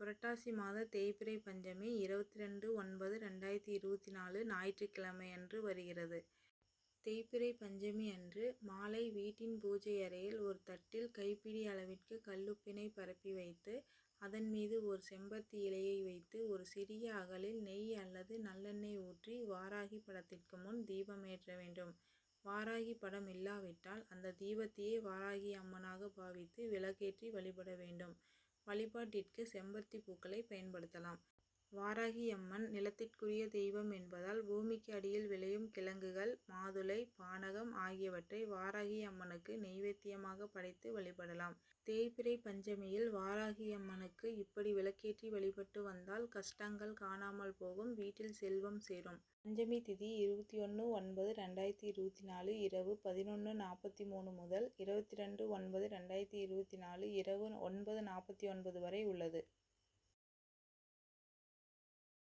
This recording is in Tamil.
புரட்டாசி மாத தேய்பிறை பஞ்சமி இருபத்தி ரெண்டு ஒன்பது ரெண்டாயிரத்தி இருபத்தி நாலு ஞாயிற்றுக்கிழமை அன்று வருகிறது. தேய்பிறை பஞ்சமி அன்று மாலை வீட்டின் பூஜை அறையில் ஒரு தட்டில் கைப்பிடி அளவிற்கு கல்லுப்பினை பரப்பி வைத்து அதன் மீது ஒரு செம்பருத்தி இலையை வைத்து ஒரு சிறிய அகலில் நெய் அல்லது நல்லெண்ணெய் ஊற்றி வாராகி படத்திற்கு முன் தீபமேற்ற வேண்டும். வாராகி படம் இல்லாவிட்டால் அந்த தீபத்தையே வாராகி அம்மனாக பாவித்து விளக்கேற்றி வழிபட வேண்டும். வழிபாட்டிற்கு செம்பருத்தி பூக்களை பயன்படுத்தலாம். வாராகியம்மன் நிலத்திற்குரிய தெய்வம் என்பதால் பூமிக்கு அடியில் விளையும் கிழங்குகள் மாதுளை பானகம் ஆகியவற்றை வாராகி அம்மனுக்கு நெய்வேத்தியமாக படைத்து வழிபடலாம். தேய்பிரை பஞ்சமியில் வாராகி அம்மனுக்கு இப்படி விளக்கேற்றி வழிபட்டு வந்தால் கஷ்டங்கள் காணாமல் போகும் வீட்டில் செல்வம் சேரும். பஞ்சமி திதி இருபத்தி ஒன்று ஒன்பது ரெண்டாயிரத்தி இருபத்தி நாலு இரவு பதினொன்று நாற்பத்தி மூணு முதல் இருபத்தி ரெண்டு ஒன்பது ரெண்டாயிரத்தி இருபத்தி நாலு இரவு ஒன்பது நாற்பத்தி ஒன்பது வரை உள்ளது.